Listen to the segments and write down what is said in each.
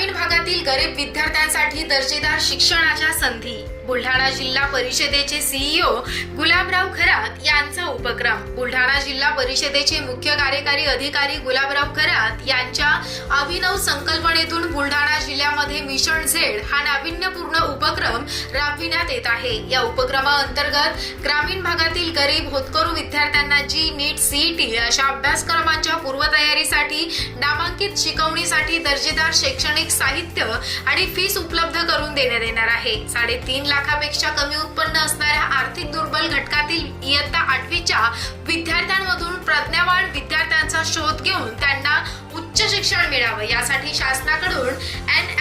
ग्रामीण भागातील गरीब विद्यार्थ्यांसाठी दर्जेदार शिक्षणाच्या संधी. बुलढाणा जिल्हा परिषदेचे सीईओ गुलाबराव खरात यांचा उपक्रम. बुलढाणा जिल्हा परिषदेचे मुख्य कार्यकारी अधिकारी गुलाबराव खरात यांच्या अभिनव संकल्पनेतून बुलढाणा मिशन झेड हा नाविन्यपूर्ण उपक्रम राबविण्यात येत आहे. या उपक्रमाअंतर्गत ग्रामीण भागातील गरीब होतकरू विद्यार्थ्यांना जी नीट सीईटी अशा अभ्यासक्रमांच्या पूर्वतयारीसाठी नामांकित शिकवणीसाठी दर्जेदार शैक्षणिक साहित्य आणि फीस उपलब्ध करून देण्यात येणार आहे. साडेतीन लाखापेक्षा कमी उत्पन्न असणाऱ्या आर्थिक दुर्बल घटकातील इयत्ता आठवीच्या विद्यार्थ्यांमधून प्रज्ञावान विद्यार्थ्यांचा शोध घेऊन त्यांना उच्च शिक्षण मिळावं. यासाठी शासनाकडून एन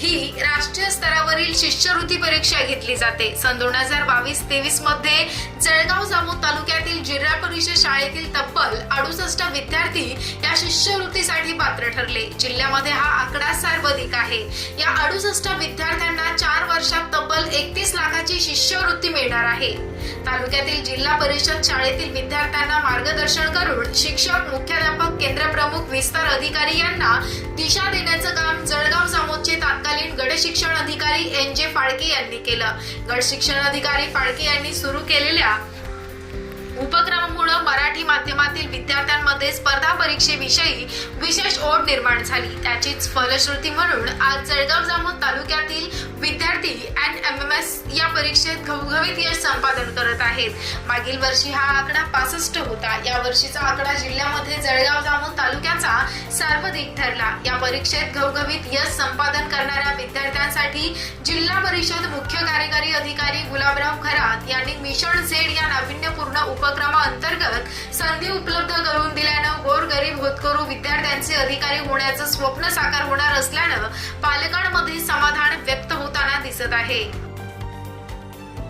ही राष्ट्रीय स्तरावरील शिष्यवृत्ती परीक्षा घेतली जाते. सन दोन हजार बावीस तेवीसमध्ये जळगाव जामोद तालुक्यातील जिल्हा परिषद शाळेतील तब्बल अडुसष्ट विद्यार्थी या शिष्यवृत्तीसाठी पात्र ठरले. जिल्ह्यामध्ये हा आकडा सर्वाधिक आहे. या अडुसष्ट विद्यार्थ्यांना चार वर्षात तब्बल एकतीस लाखाची शिष्यवृत्ती मिळणार आहे. तालुक्यातील जिल्हा परिषद शाळेतील विद्यार्थ्यांना मार्गदर्शन करून शिक्षक मुख्याध्यापक केंद्र प्रमुख विस्तार अधिकारी यांना दिशा देण्याचं शिक्षण अधिकारी एन जे फाळके यांनी केलं. गट शिक्षण अधिकारी फाळके यांनी सुरू केलेल्या उपक्रमामुळे मराठी माध्यमातील विद्यार्थ्यांमध्ये स्पर्धा परीक्षेविषयी विशेष ओढ निर्माण झाली. त्याचीच फलश्रुती म्हणून आज जळगाव जामोद तालुक्यातील विद्यार्थी अँड एम एम एस या परीक्षेत घवघवीत यश संपादन करत आहेत. मागील वर्षी हा आकडा पासष्ट होता. या वर्षीचा आकडा जिल्ह्यामध्ये जळगाव जामोद तालुक्याचा सर्वाधिक ठरला. या परीक्षेत घवघवीत यश संपादन करणाऱ्या विद्यार्थ्यांसाठी जिल्हा परिषद मुख्य कार्यकारी अधिकारी गुलाबराव खरात यांनी मिशन झेड या नाविन्यपूर्ण उपक्रमाअंतर्गत संधी उपलब्ध करून दिल्यानं गोरगरीब होतकरू विद्यार्थ्यांचे अधिकारी होण्याचं स्वप्न साकार होणार असल्यानं पालकांमध्ये समाधान व्यक्त होताना दिसत आहे.